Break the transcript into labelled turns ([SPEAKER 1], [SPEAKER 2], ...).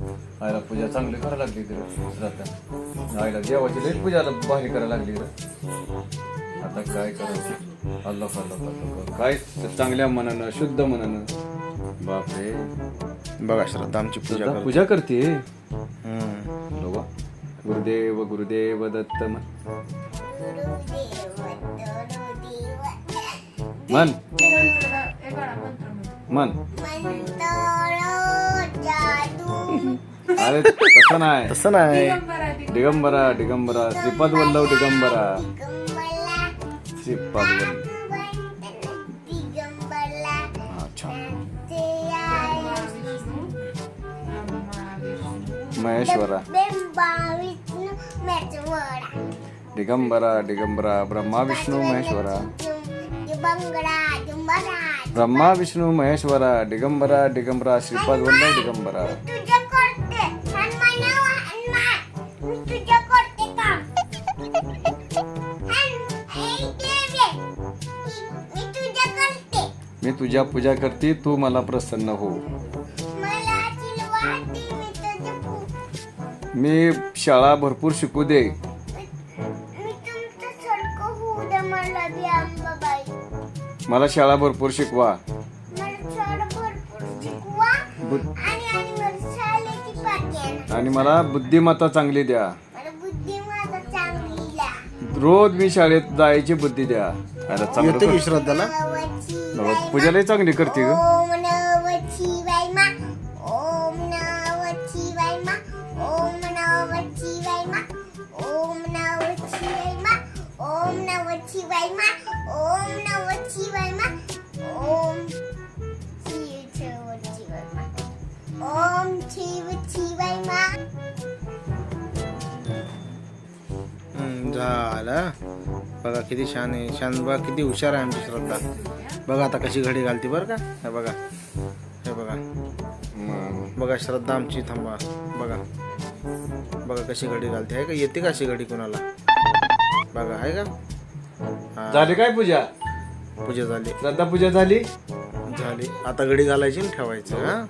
[SPEAKER 1] आईला पूजा चांगली करायला लागली तिला श्रद्धा. आईला देवाची लई पूजाला भारी करायला लागली रे आता काय करायचं अल्लाह अल्लाह अल्लाह काय चांगल्या मनानं शुद्ध मनानं. बापरे.
[SPEAKER 2] बघा श्रद्धा आमची पूजा
[SPEAKER 1] पूजा करते? गुरुदेव गुरुदेव दत्त म्हण. मन. मन. अरे तसं नाही.
[SPEAKER 2] तसं नाही.
[SPEAKER 1] दिगंबरा दिगंबरा. श्रीपाद वल्लभ दिगंबरा. श्रीपाद वल्लभ. अच्छा. महेश्वरा. दिगंबरा दिगंबरा. ब्रह्मा विष्णू महेश्वरा. ब्रह्मा विष्णू महेश्वरा. दिगंबरा दिगंबरा. श्रीपाद वल्लभ दिगंबरा.
[SPEAKER 3] मी तुझ्या
[SPEAKER 1] पूजा करते तू मला प्रसन्न हो.
[SPEAKER 3] मी
[SPEAKER 1] शाळा भरपूर शिकू दे.
[SPEAKER 3] मला
[SPEAKER 1] शाळा भरपूर शिकवा.
[SPEAKER 3] आणि मला
[SPEAKER 1] बुद्धिमत्ता चांगली द्या. रोज मी शाळेत जायची बुद्धी द्या. अरे चांगलं
[SPEAKER 2] येते की
[SPEAKER 1] कर.
[SPEAKER 2] श्रद्धाला
[SPEAKER 1] पूजालाही चांगली करते ग.
[SPEAKER 3] ओम ओम ओम
[SPEAKER 2] झालं. बघा किती छान आहे छान बघा किती हुशार आहे आमची श्रद्धा. बघा आता कशी घडी घालते बरं का? हे बघा. हे बघा. बघा श्रद्धा आमची थांबा. बघा. बघा कशी घडी घालते. आहे का? येते का अशी घडी कुणाला? बघा आहे का?
[SPEAKER 1] झाली काय पूजा?
[SPEAKER 2] पूजा झाली.
[SPEAKER 1] श्रद्धा पूजा झाली?
[SPEAKER 2] झाली. आता घडी घालायची ठेवायचं हा?